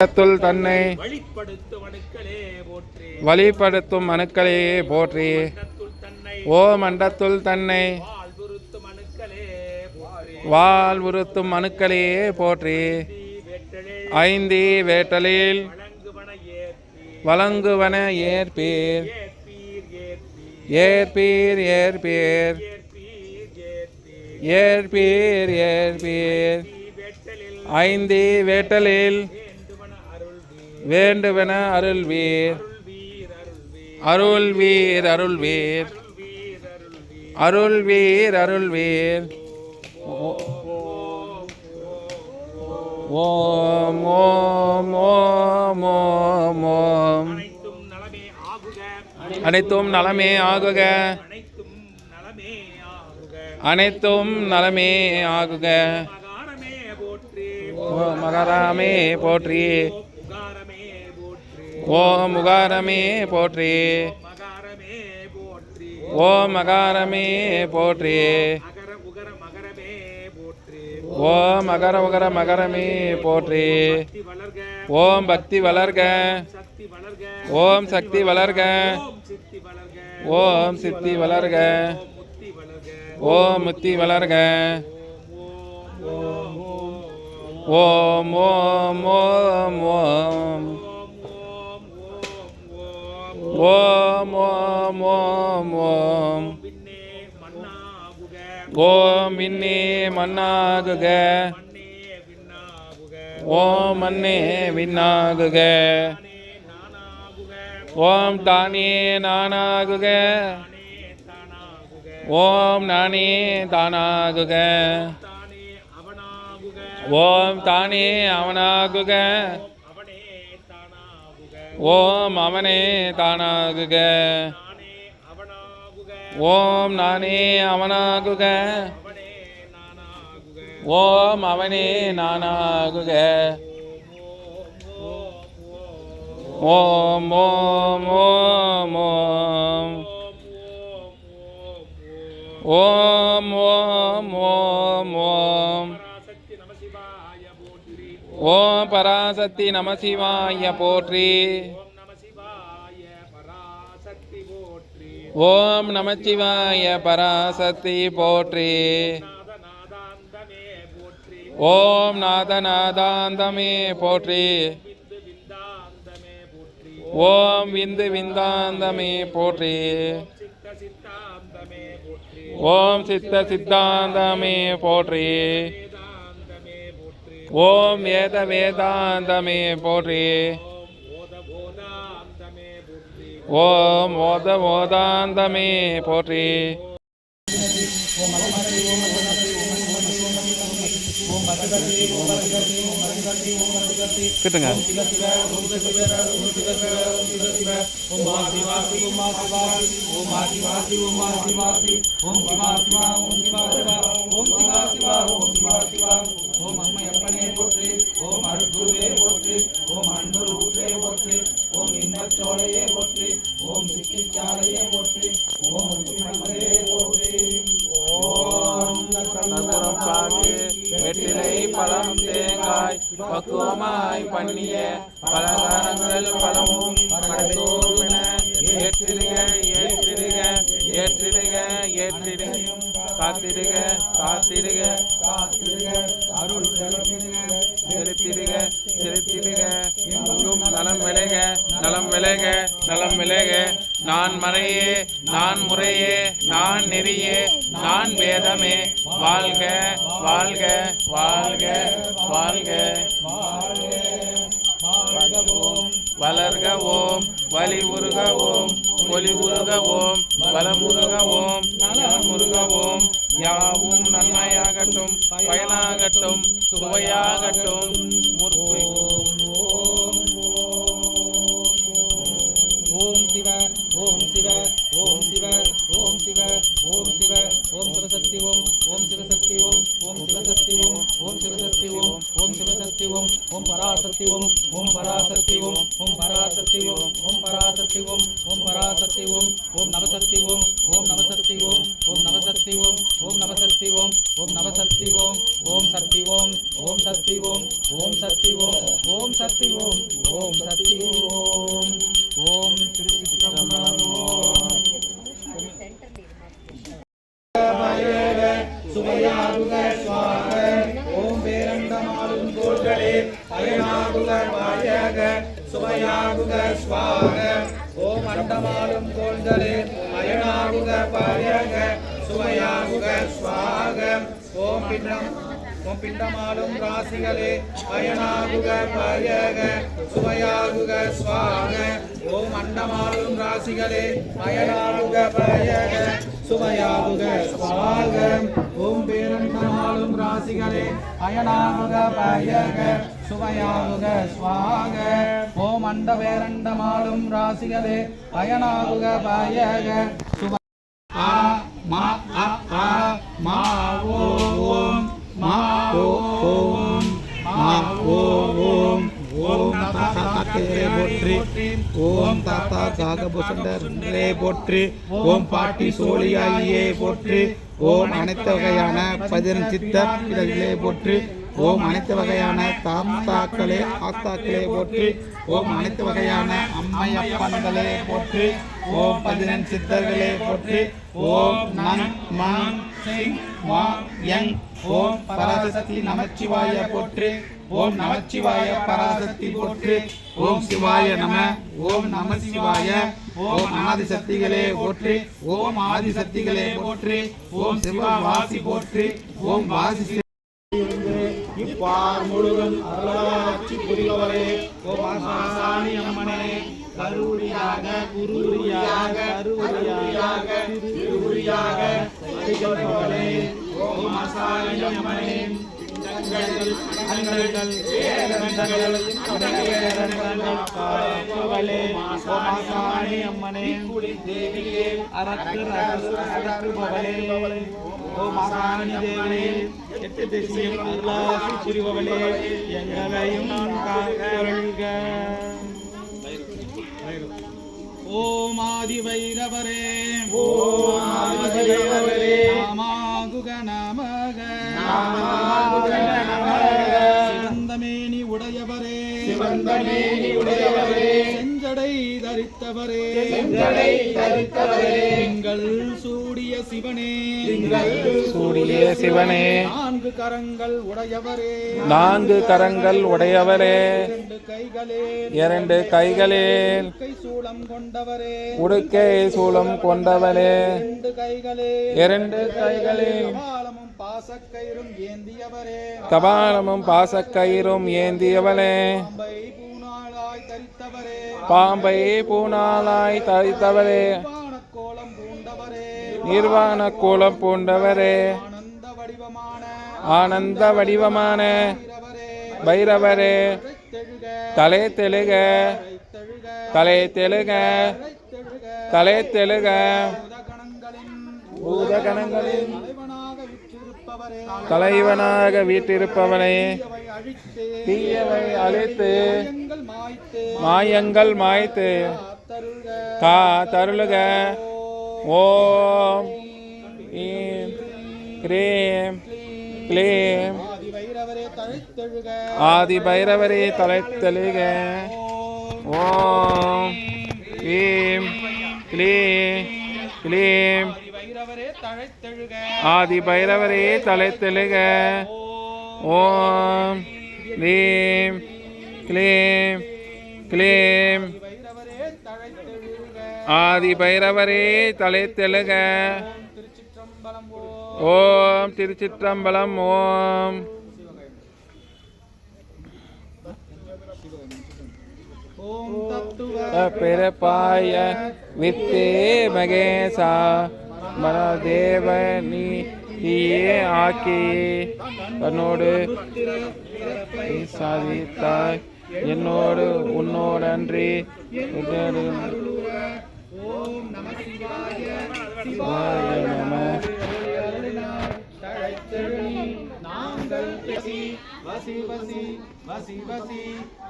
தன்னை வழிபடுத்தும் அணுக்களே போற்றி. ஓ மண்டத்துள் தன்னை வாழ்வுறுத்தும் அணுக்களையே போற்றி. ஐந்தி வேட்டலில் வழங்குவன ஏற்பீர். ஏற்பீர். ஏற்பீர் ஏற்பீர். ஏற்பீர் ஐந்தி வேட்டலில் வேண்டுவன அருள்வீர். அருள்வீர் அருள்வீர். அருள்வீர் அருள்வீர். ஓம் ஓம் ஓம் ஓம் ஓம். அனைத்தும் நலமே ஆகுக. அனைத்தும் நலமே ஆகுக. மகாராமே போற்றி. மகாரமே போற்றி. ஓம் உகர போற்றி. ஓம் மகர உகர மகரமே போற்றி. பக்தி வளர்க ஓம் பக்தி வளர்க. சக்தி வளர்க ஓம் சக்தி வளர்க ஓம் சித்தி வளர்க. ஓம் சித்தி வளர்க. ஓம் முத்தி வளர்க. ஓம் ஓம் ஓம் ஓம். ஓம் ஓம் ஓம் ஓம். ஓம் இன்னே மன்னாகுக ஓம் மன்னே விண்ணாகுக. ஓம் தானே நானாகுக ஓம் நானே தானாகுக. ஓம் தானே அவனாகுக. ஓம் தானே அவனாகுக அவனே தானாகுக ஓம் அவனே தானாகுக நானே அவனாகுக ஓம் நானே அவனாகுக அவனே நானாகுக ஓம் அவனே நானாகுக ஓம் ஓம் ஓம் ஓம் ஓம் ஓம் ஓம் ஓம் பராசக்தி நமசிவாய போற்றி. ஓம் நமச்சிவாய பராசக்தி போற்றி. ஓம் நாதநாதாந்தமே போற்றி. ஓம் விந்து விந்தாந்தமே போற்றி. ஓம் சித்த சித்தாந்தமே போற்றி. ஓம் ஏத வேதாந்தமே போற்றி ஓம் ஓத ஓதாந்தமே போற்றி கிட்டுங்க ஓம் அம்மையப்பனே போற்றி ஓம் அருட்குருவே போற்றி ஓம் அன்பு ஊற்றே ஓம் இன்பச்சோலையே போற்றி ஓம் சிக்கிச்சாலையே போற்றி ஓம் உச்சிமல்வரே போற்றி. வெற்றிலை பழம் தேங்காய் பக்குவமாய் பண்ணிய பலகாரங்கள் பழமும் படைத்தோமென ஏற்றிடுக ஏற்றிடுக ஏற்றிடுக ஏற்றிடுக. காத்திருக காத்திருக செலுத்திடுங்க அருள் செலுத்திடுக செலுத்திடுக செலுத்திடுக. எங்கும் நலம் விளைக நலம் விளைக நலம் விளைக. நான் மறையே நான் முறையே நான் நெறியே நான் வேதமே. வாழ்க வாழ்க வாழ்க வாழ்க. வளர்க ஓம் வலி உருக ஓம் ஒளி உருக ஓம் யாவும் நன்மையாகட்டும் பயனாகட்டும் சுவையாகட்டும் முற்பு ஓம் சிவ ஓம் சிவ ஓம் சிவ ஓம் சிவ ஓம் சிவ ஓம் சிவசக்தி ஓம் ஓம் சிவசக்தி ஓம் ஓம் சிவசக்தி ஓம் ஓம் சிவசக்தி ஓம் ஓம் சிவசக்தி ஓம் ஓம் பராசக்தி ஓம் ஓம் பராசக்தி ஓம் ஓம் பராசக்தி ஓம் ஓம் பராசக்தி ஓம் ஓம் பராசக்தி ஓம் ஓம் நவசக்தி ஓம் பிண்டமாலும் ராசிகளே பயனாகுக பயக சுவையாகுக சுவாக. ஓம் அண்டமாலும் ராசிகளே பயனாகுக பயக சுவையாகுக சுவாக. ஓம் பேரண்டமாலும் ராசிகளே பயனாகுக பயக சுவையாகுக சுவாக. ஓம் அண்ட பேரண்டமாலும் ராசிகளே பயனாகுக பயக. ஓம் மா ஓ ஓம் ஓம் தாத்தாக்கே போற்றி. ஓம் தாத்தா காகபுசண்டரே போற்றி. ஓம் பாட்டி சோழியாயே போற்றி. ஓம் அனைத்து வகையான பதினெண் சித்தர் இடங்களே போற்றி. ஓம் அனைத்து வகையான தாத்தாக்களே ஆத்தாக்களே போற்றி. ஓம் அனைத்து வகையான அம்மையப்பன்களே போற்றி. ஓம் பதினெண் சித்தர்களே போற்றி. ஓம் நன் மன் சிங் வா யங் ஓம் பராசக்தி நமச்சிவாய போற்று. ஓம் நமச்சிவாய பராசக்தி போற்று. ஓம் சிவாய நம ஓம் நம சிவாய ஓம் ஆதிசக்திகளே போற்று. ஓம் ஆதிசக்திகளே போற்று. ஓம் சிவா வாசி போற்று. ஓம் வாசி இப்பார் முழுவதும் அருளாட்சி புரிபவரே. ஓம் ஆசானி அம்மனே கருவுரியாக குருவுரியாக கருவுரியாக திருவுரியாக. அதிகல்பவளே ஓம் ஆசானி அம்மனே தேவியே அரக்கு எட்டு திசையில் புரிபவளே எங்களையும் ஓம் ஆதி வைரவரே. சிவந்தமேனி உடையவரே. சிவந்தமேனி உடையவரே. செஞ்சடை தரித்தவரே. செஞ்சடை தரித்தவரே. திங்கள் சூடிய சிவனே. திங்கள் சூடிய சிவனே. நான்கு கரங்கள் உடையவரே. நான்கு கரங்கள் உடையவரே. இரண்டு கைகளே. இரண்டு கைகளில் கை சூளம் கொண்டவரே. உடுக்கை சூலம் கொண்டவரே. இரண்டு கைகளே. இரண்டு கைகளில் கபாலமும் பாசக்கயிறும் ஏந்தியவரே. பாசக்கயிறும் ஏந்தியவளே. பாம்பை பூனாலாய் தரித்தவரே. நிர்வாண கோலம் பூண்டவரே. ஆனந்த வடிவமான. பைரவரே. தலை தெழுக. தெழுக தலை தெழுக. தெழுக தலை தெழுக. உதகணங்களின் பூதகணங்களின். தலைவனாக வீட்டிருப்பவனை தீயவை அழித்து மாயங்கள் மாய்த்து கா தருளுக. ஓம் ஈம் கிரீம் கிளீம். ஆதி பைரவரே தலை ஓம் ஈம் க்ளீம் க்ளீம். ஆதி பைரவரே தலை தெளிக ஓம் க்ளீம் க்ளீம் க்ளீம். ஆதி பைரவரே தலை தெழுக திருச்சிற்றம்பலம். ஓம். திருச்சிற்றம்பலம் ஓம் பிறப்பாய வித்தே மகேசா. மனதேவ நீ நீயே ஆக்கி தன்னோடு சாதித்தாய் என்னோடு உன்னோடன்றி என்னோடு சிவாய நம. நாங்கள் பசி வசி வசி வசி வசி.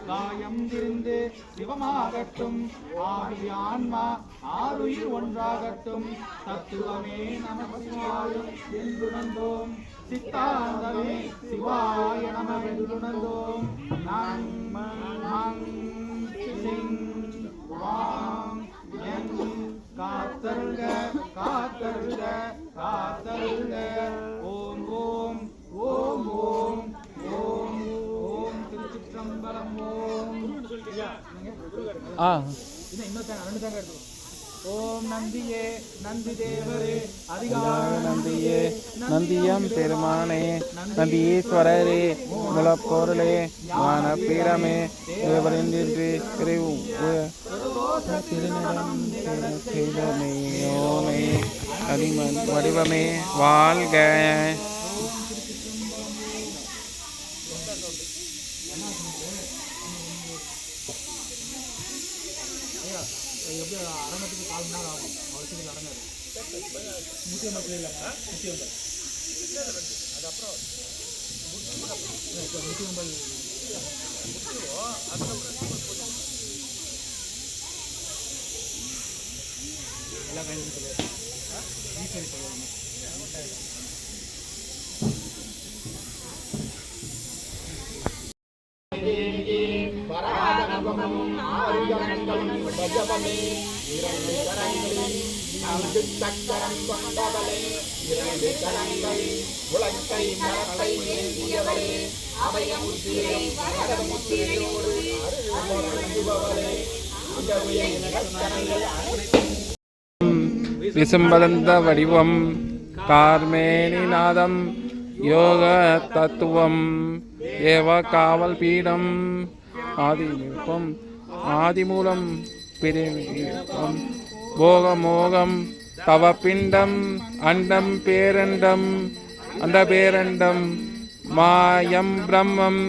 காயம் திருந்து சிவமாகட்டும். ஆவி ஆன்மா ஆறுயிர் ஒன்றாகட்டும். தத்துவமே நமசிவாயம் என்றுணர்ந்தோம். சித்தாந்தமே சிவாய நம என்றுணர்ந்தோம் நங் மங் சிங் வாங் என் காத்தருள்க காத்தருள்க காத்தருள்க ஆ ஓம் நந்தியே நந்தி தேவரே அதிகார நந்தியே நந்தியம் பெருமானே நந்தியீஸ்வரரே முலப்பொருளே மான பீரமே வடிவமே வாழ்க முக்கியமந்திரி இல்லைப்பா முக்கியமந்திரி அது அப்புறம் முக்கியமந்திரி எல்லா கையிலும் சொல்லுவாங்க விசும்பலந்த வடிவம் கார்மேனி நாதம் யோக தத்துவம் ஏவ காவல் பீடம் ஆதிமூலம் ஆதிமூலம் பிரிவிகம் போக மோகம் தவ பிண்டம் அண்டம் பேரண்டம் அந்த பேரண்டம் மாயம் பிரம்மம்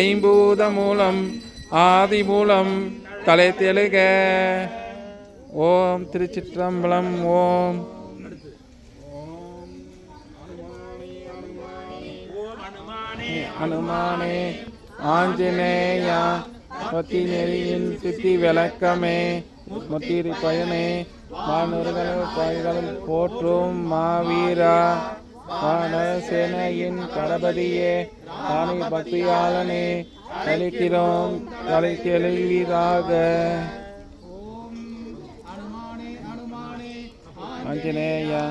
ஐம்பூத மூலம் ஆதி மூலம் தலை தெலுக. ஓம் திருச்சிற்றம்பலம் ஓம். அனுமானே ஆஞ்சநேயா பத்தி நெறியின் சித்தி விளக்கமே முத்திரி பயனே மானுர்கள் பயிர்களும் போற்றும் மாவீரா. வானசேனையின் தளபதியே தானி பக்தியாளனே கழிக்கிறோம் தலை தெளிவீராக ஆஞ்சநேயா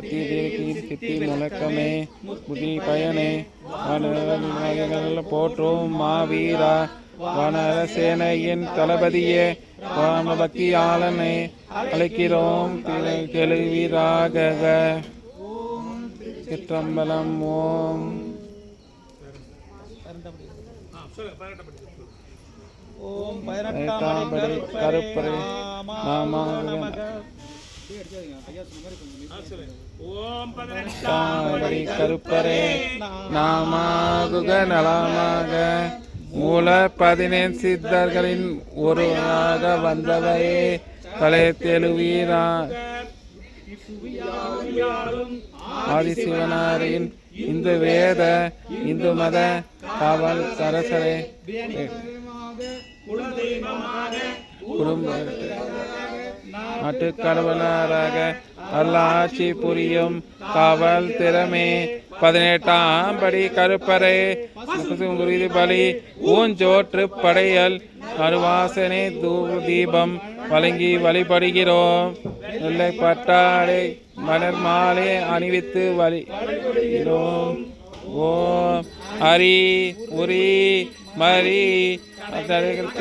கீர்த்தி முழக்கமே புதி பயனே போற்றும் மாவீரா வானர சேனையின் தளபதியே வாம பக்தியாளனை அழைக்கிறோம் கெழுவீராக சிற்றம்பலம் ஓம். ஓம் கருப்பரை நாம கருப்பரே நாமாகுக நலமாக. மூல பதினேழு சித்தர்களின் ஒருவனாக வந்தவையே தலை தெழுவீரா ஆதிசிவனாரின் இந்து வேத இந்து மத காவல் சரசரே. குடும்ப நாட்டுக்கடவுளராக அல்லாட்சி புரியும் காவல் திறமே. பதினெட்டாம் படி கருப்பறை குருதி பலி. ஊஞ்சோற்று படையல். அருவாசனை தூ தீபம் வழங்கி வழிபடுகிறோம். இல்லை பட்டாடை மலர் மாலை அணிவித்து வழிகிறோம் ஓம் ஹரி உரி மரி அத்தகைகள்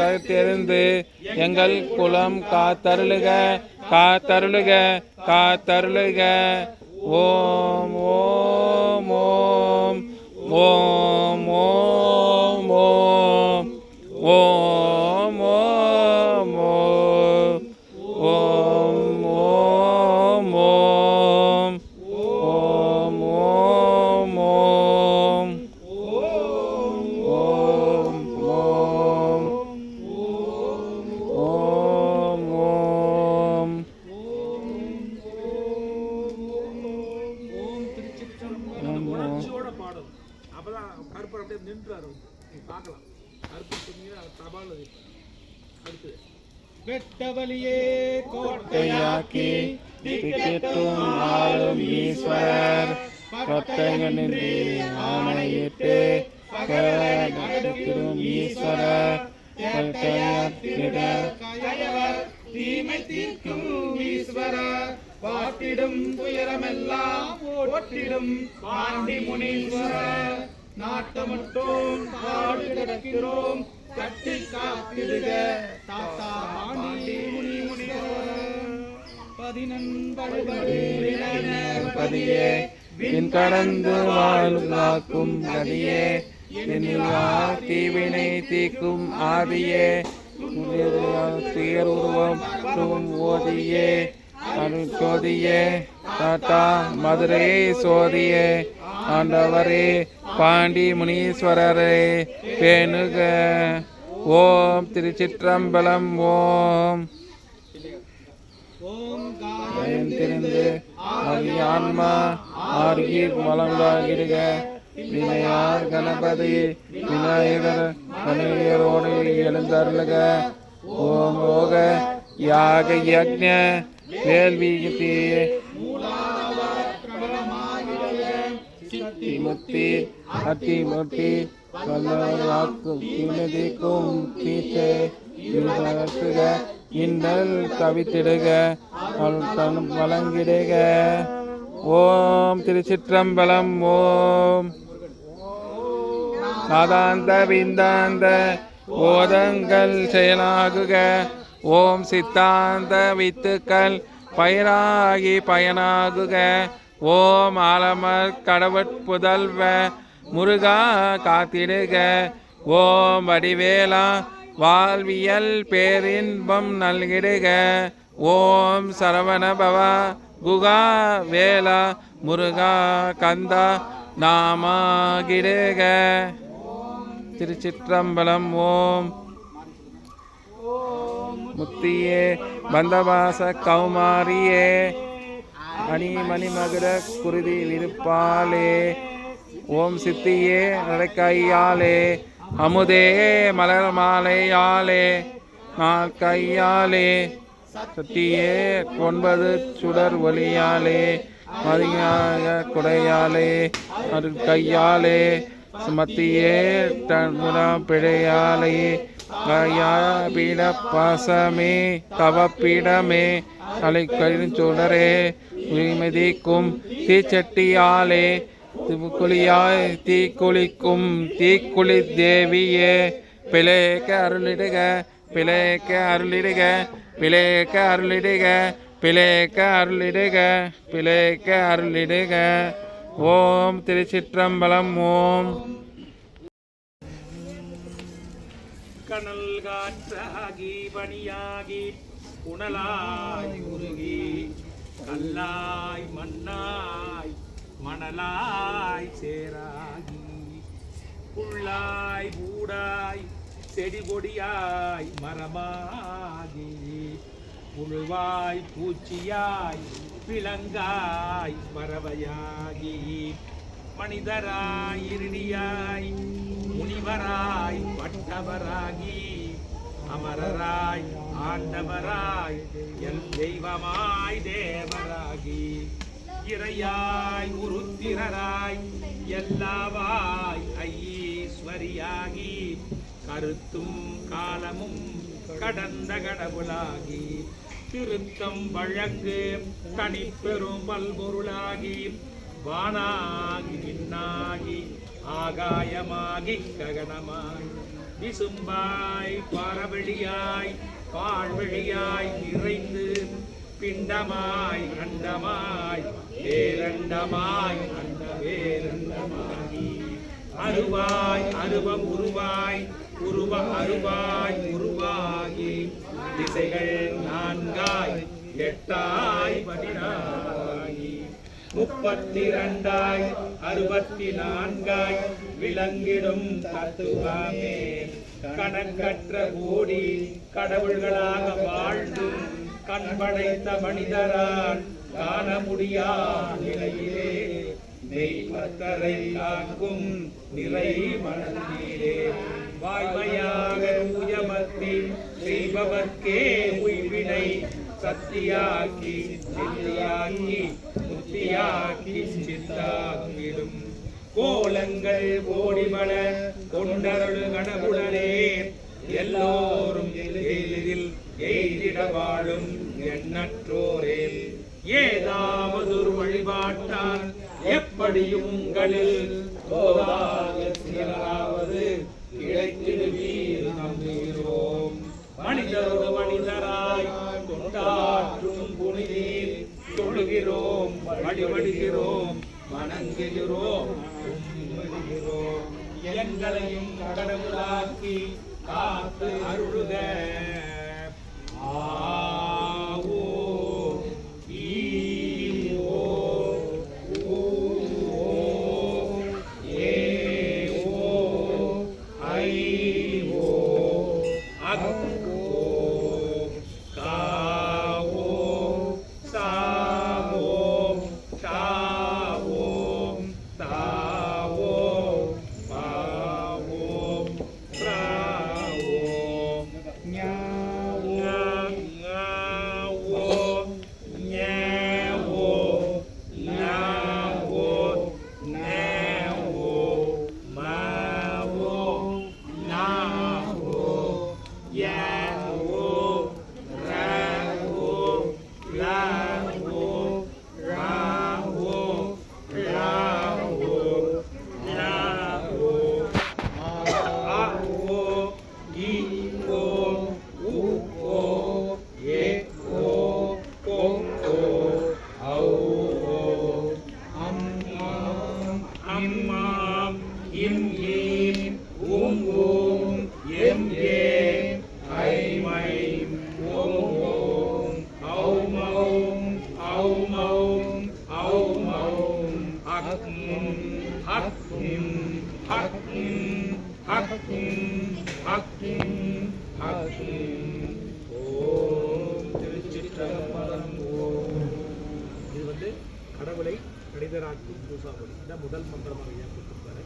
எங்கள் குலம் காத்தருளுக காத்தருளுக காத்தருளுக. ஓம் ஓம் ஓம் ஓம் ஓம் ஓம் ஓம். கொட்டைகளின் ஆணையிட்டு நடத்திடும் ஈஸ்வரர் கொட்டையாத்திட தீமை தீர்க்கும் ஈஸ்வர பாட்டிடும் துயரமெல்லாம் ஓட்டிடும் பாண்டி முனீஸ்வர நாட்டமட்டோம் பாடு கிடக்கிறோம் கட்டி காத்திடுக தாத்தா பாண்டி முனி பதியே பின் கடந்து வாழ்வாக்கும் கதியே பின்னில் தீவினை தீக்கும் ஆதியே. தீருருவம் ஓதியே அருட்சோதியே டாட்டா மதுரை சோதியே. ஆண்டவரே பாண்டி முனீஸ்வரரே பேணுக. ஓம் திருச்சிற்றம்பலம் ஓம். ஆகிய ஆன்மா ஆர்கி மலங்காகிடுக வினையார் கணபதி விநாயகர் கணையரோடு எழுந்தருளுக. ஓம் ஓக யாக யக்ஞ வேள்வி முத்தி அத்தி முத்தி கல்லாக்கும் தீனதிக்கும் தீச்சே விளக்குக இன்னல் தவித்திடுக. வழங்கிடுக. ஓம் திருச்சிற்றம்பலம் ஓம். சாதாந்த விந்தாந்த ஓதங்கள் செயலாகுக. ஓம் சித்தாந்த வித்துக்கள் பயிராகி பயனாகுக. ஓம் ஆலமர் கடவுட்புதல்வ முருகா காத்திடுக. ஓம் வடிவேலா வாழ்வியல் பேரின்பம் நல்கிடுக. ஓம் சரவணபவா குகா வேலா முருகா கந்தா நாமாகிடுக திருச்சிற்றம்பலம் ஓம். முத்தியே பந்தவாச கௌமாரியே. அணிமணிமகுர குருதி விருப்பாலே. ஓம் சித்தியே நடக்கையாலே. அமுதே மலர் மாலையாலே. நாள் கையாலே சத்தியே ஒன்பது சுடர் ஒளியாலே மதியாக குடையாலே அது கையாலே சுமத்தியே தன்முடா பிழையாலே கயா பீட பாசமே தவப்பீடமே அலை கழிச்சுடரே உரிமதிக்கும் தீச்சட்டியாலே குளியாய் தீக்குளிக்கும் தீக்குளி தேவியே பிழைக்க அருளிடுக பிழைக்க அருளிடுக பிழைக்க அருளிடுக பிழைக்க அருளிடுக பிழைக்க அருளிடுக. ஓம் திருச்சிற்றம்பலம் ஓம். கனல் காற்றாகி பணியாகி உணலாய் உருகி கல்லாய் மண்ணாய் மணலாய் சேராகி புள்ளாய் பூடாய் செடி கொடியாய் மரமாகி புழுவாய் பூச்சியாய் விலங்காய் பறவையாகி மனிதராய் இருடியாய் முனிவராய் பட்டவராகி அமரராய் ஆண்டவராய் என் தெய்வமாய் தேவராகி இறையாய் உருத்திரராய் எல்லாவாய் ஐயீஸ்வரியாகி கருத்தும் காலமும் கடந்த கடவுளாகி திருத்தம் வழங்கு தனிப்பெரும் பல்பொருளாகி வானாகி விண்ணாகி ஆகாயமாகி ககனமாய் விசும்பாய் பாரவெளியாய் பாழ்வெளியாய் நிறைந்து பிண்டமாய் அண்டமாய் வேரண்டமாய் அண்ட வேரண்டமாகி அருவாய் அருவம் உருவாய் உருவ அருவாய் உருவாகி திசைகள் நான்காய் எட்டாய் பதினாகி முப்பத்தி இரண்டாய் அறுபத்தி நான்காய் விளங்கிடும் தத்துவமே. கணக்கற்ற கூடி கடவுள்களாக வாழ்ந்து கண் படைத்த மனிதரால் காண முடியா நிலையிலே தெய்வத்தரை காக்கும் நிறை மனதிலே. வாய்மையாக உயமத்தி செய்பவர்க்கே உய்வினை சத்தியாக்கி சித்தியாக்கி முத்தியாக்கி சித்தாக்கிடும். கோலங்கள் ஓடிமல கொண்டருள் கணபுடனே எல்லோரும் எளிதில் எய்திட வாழும் எண்ணற்றோரே. ஏதாவதொரு வழிபாட்டால் எப்படியும் உங்களில் போதாக கொண்டாற்றும் புனிதீர் தொழுகிறோம் வழிபடுகிறோம் வணங்குகிறோம் கும்பிடுகிறோம். எங்களையும் கடவுளாக்கி காத்து அருளுக. ஆ முதல் மந்திரமாக ஐயா கொடுத்துருப்பாரு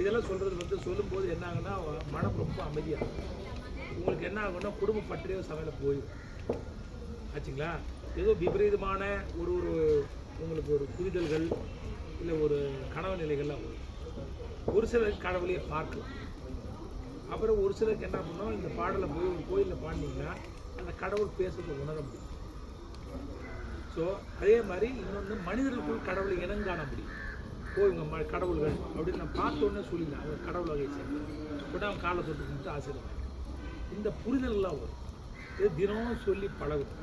இதெல்லாம் சொல்கிறது வந்து சொல்லும்போது என்ன ஆகுன்னா மனம் ரொம்ப அமைதியாகும் உங்களுக்கு என்ன ஆகும்னா குடும்ப பற்றிய சமையல போயிடும் ஆச்சுங்களா? ஏதோ விபரீதமான ஒரு ஒரு உங்களுக்கு ஒரு புரிதல்கள் இல்லை ஒரு கனவு நிலைகள்லாம் வரும். ஒரு சிலருக்கு கடவுளையே பார்க்கலாம். அப்புறம் ஒரு சிலருக்கு என்ன பண்ணோம் இந்த பாடலை போய் ஒரு கோயிலில் பாடினீங்கன்னா அந்த கடவுள் பேசுறது உணர முடியும். ஸோ அதே மாதிரி இன்னொன்று மனிதர்களுக்குள் கடவுளை இனங்காண முடியும். ஓ இவங்க கடவுள்கள் அப்படின்னு நான் பார்த்த உடனே சொல்லிடலாம் அவங்க கடவுள் வகையை சேர்ந்தேன் உடனே அவன் காலை தொட்டு கொடுத்து ஆசீர்வாதம். இந்த புரிதல்லாம் வரும். இது தினமும் சொல்லி பழகும்.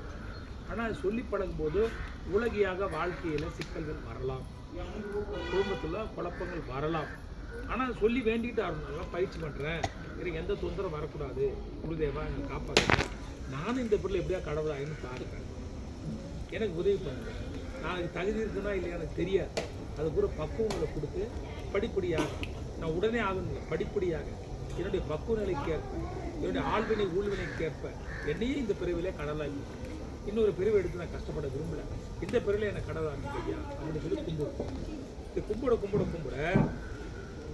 ஆனால் அது சொல்லி பழகும்போது உலகியாக வாழ்க்கையில் சிக்கல்கள் வரலாம். குடும்பத்தில் குழப்பங்கள் வரலாம். ஆனால் சொல்லி வேண்டிகிட்டு ஆரம்பிச்சு பயிற்சி பண்ணுறேன் எனக்கு எந்த தொந்தரவும் வரக்கூடாது. குருதேவா என்னை காப்பாற்று நானும் இந்த பொருள் எப்படியா கடவுளாயின்னு பாருங்க எனக்கு உதவி பண்ணுங்க. நான் தகுதி இருக்குன்னா இல்லையா எனக்கு தெரியாது. அது கூட பக்குவங்களை கொடுத்து படிப்படியாக நான் உடனே ஆகணும் படிப்படியாக என்னுடைய பக்குவ நிலைக்கு ஏற்ப என்னுடைய ஆழ்வினை ஊழ்வினைக்கு ஏற்ப என்னையே இந்த பிரிவிலே கடலாகி இன்னொரு பிரிவு எடுத்து நான் கஷ்டப்பட விரும்பல. இந்த பிரிவில் என்னை கடலாகி ஐயா அப்படின்னு சொல்லி கும்பிடும் இது கும்பிட கும்பிட கும்பிட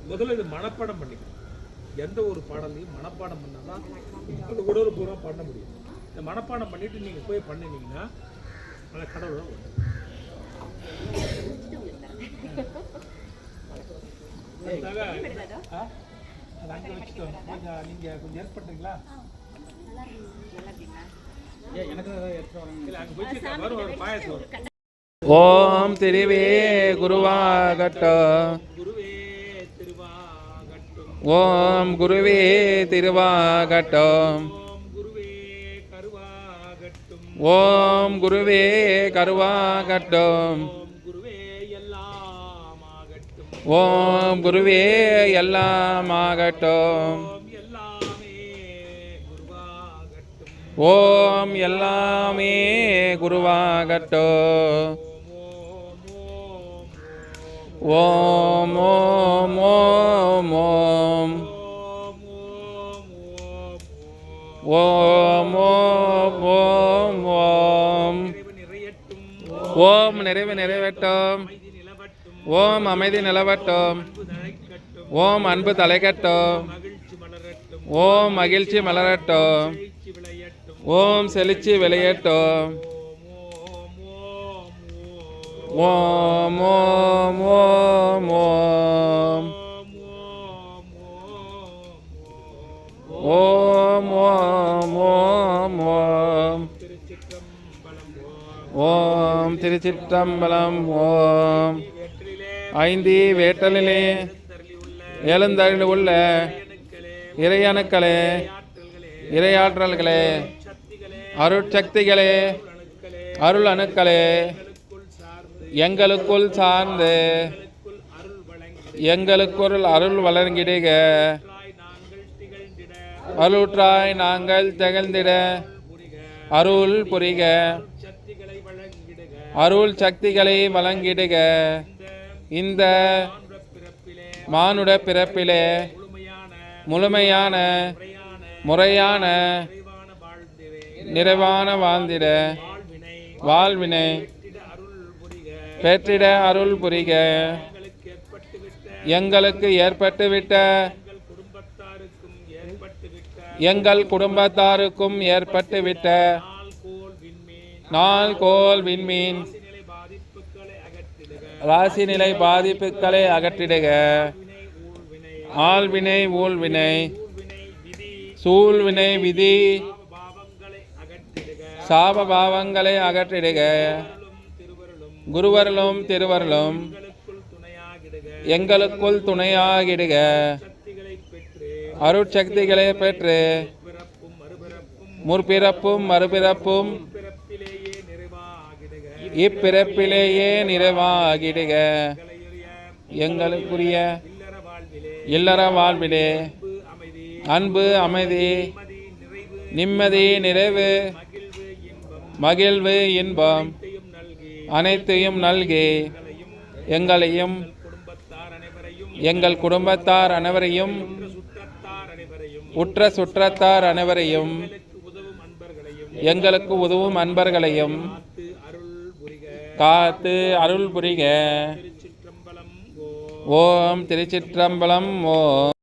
முதல்ல இது மனப்பாடம் பண்ணிக்கணும். எந்த ஒரு பாடலையும் மனப்பாடம் பண்ணால் தான் அது உடல் பூர்வம் பண்ண முடியும். இந்த மனப்பாடம் பண்ணிட்டு நீங்கள் போய் பண்ணினீங்கன்னா அந்த கடவுள் ஒன்று வரும். அது அங்கே வச்சுட்டு கொஞ்சம் நீங்கள் கொஞ்சம் ஹெல்ப் பண்ணுறீங்களா ஓம் திருவே குருவாகட்டும் ஓம் குருவே திருவாகட்டும் ஓம் குருவே கருவாகட்டும் ஓம் குருவே எல்லாமாகட்டும். ஓம் எல்லாமே குருவாகட்டும். ஓம் ஓம் ஓம் ஓம். ஓம் ஓம் ஓம் ஓம். ஓம் ஓம் ஓம் ஓம் நிறைவு நிறைவேற்றும். ஓம் அமைதி நிலவட்டும். ஓம் அன்பு தழைக்கட்டும் ஓம் மகிழ்ச்சி மலரட்டும். ஓம் மகிழ்ச்சி மலரட்டும் ஓம் செழிச்சி விளையட்டும். ஓம் ஓம் ஓம் ஓம் ஓம் ஓம் ஓம் ஓம். ஓம் ஓம் ஓம் ஓம். ஓம் திருச்சிற்றம்பலம் ஓம். ஐந்து வேட்டலிலே எழுந்தருள் உள்ள இறையணுக்களே இரையாற்றல்களே அருட்சக்திகளே அருள் அணுக்களே எங்களுக்குள் சார்ந்து எங்களுக்குள் அருள் வளர்கிடுக அருற்றாய் நாங்கள் திகழ்ந்திட அருள் புரிக. அருள் சக்திகளை வழங்கிடுக. இந்த மானுட பிறப்பிலே முழுமையான முறையான நிறைவான வாழ்ந்திட வாழ்வினை பெற்றிட அருள் புரிக. எங்களுக்கு ஏற்பட்டுவிட்ட எங்கள் குடும்பத்தாருக்கும் ஏற்பட்டுவிட்ட நாள் கோல் விண்மீன். ராசி நிலை பாதிப்புகளை அகற்றிடுக. ஆள்வினை ஊழ்வினை சூழ்வினை விதி சாப பாவங்களை அகற்றிடுக. குருவர்களும் திருவர்களும் எங்களுக்குள் துணையாகிடுக. அருட்சக்திகளை பெற்று முற்பிறப்பும் மறுபிறப்பும் இப்பிறப்பிலேயே நிறைவாகிடுக. எங்களுக்குரிய இல்லற வாழ்விலே அன்பு அமைதி நிம்மதி நிறைவு மகிழ்வு இன்பம் அனைத்தையும் நல்கி எங்களையும் எங்கள் குடும்பத்தார் அனைவரையும் உற்ற சுற்றத்தார் அனைவரையும் எங்களுக்கு உதவும் அன்பர்களையும் காத்து அருள் புரிக. ஓம் திருச்சிற்றம்பலம் ஓம்.